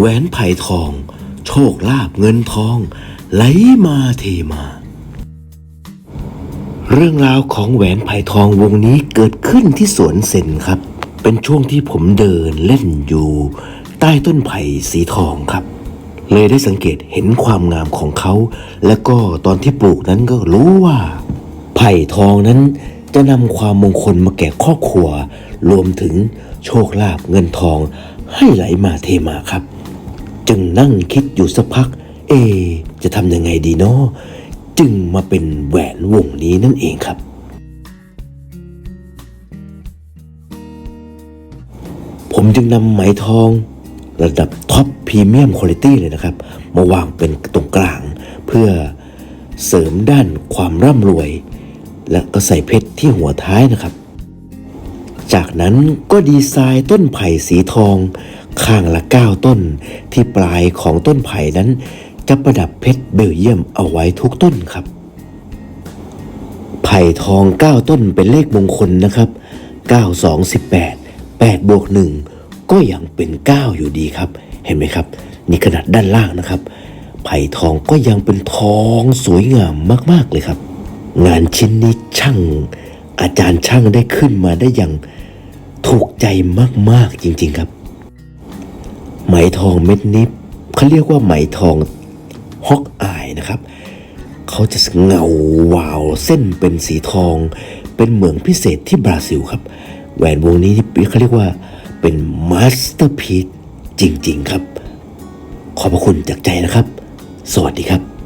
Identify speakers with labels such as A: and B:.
A: แหวนไผ่ทอง โชคลาภเงินทอง ไหลมาเทมา เรื่องราวของแหวนไผ่ทองวงนี้เกิดขึ้นที่สวนเซนครับ เป็นช่วงที่ผมเดินเล่นอยู่ ใต้ต้นไผ่สีทองครับ เลยได้สังเกตเห็นความงามของเขา แล้วก็ตอนที่ปลูกนั้นก็รู้ว่า ไผ่ทองนั้นจะนำความมงคลมาแก่ครอบครัว รวมถึงโชคลาภเงินทองให้ไหลมาเทมาครับ จึงนั่งคิดอยู่สักพัก เอ จะทำยังไงดีเนาะจึงมาเป็นแหวนวงนี้นั่นเองครับ ผมจึงนำไหมทองระดับท็อปพรีเมียมคุณภาพเลยนะครับ มาวางเป็นตรงกลาง เพื่อเสริมด้านความร่ำรวย และก็ใส่เพชรที่หัวท้ายนะครับ จากนั้นก็ดีไซน์ต้นไผ่สีทอง ข้างละ9ต้น ที่ปลายของต้นไผ่นั้น จะประดับเพชรเบลเยียมเอาไว้ทุกต้นครับ ไผ่ทอง 9 ต้นเป็นเลขมงคลนะครับ9 2 18 8บวก1ก็ยังเป็น 9 อยู่ดีครับ เห็นไหมครับ นี่ขนาดด้านล่างนะครับ ไผ่ทองก็ยังเป็นทองสวยงามมากๆเลยครับ งานชิ้นนี้ช่างอาจารย์ช่างได้ขึ้นมาได้อย่างถูกใจมากๆจริง ๆครับ ไหมทองเม็ดนี้เขาเรียกว่าไหมทองฮอกอายนะครับเขาจะเงาวาวเส้นเป็นสีทอง เป็นเหมืองพิเศษที่บราซิลครับ แหวนวงนี้เขาเรียกว่าเป็นมาสเตอร์พีซจริง ๆ ครับ ขอบพระคุณจากใจนะครับ สวัสดีครับ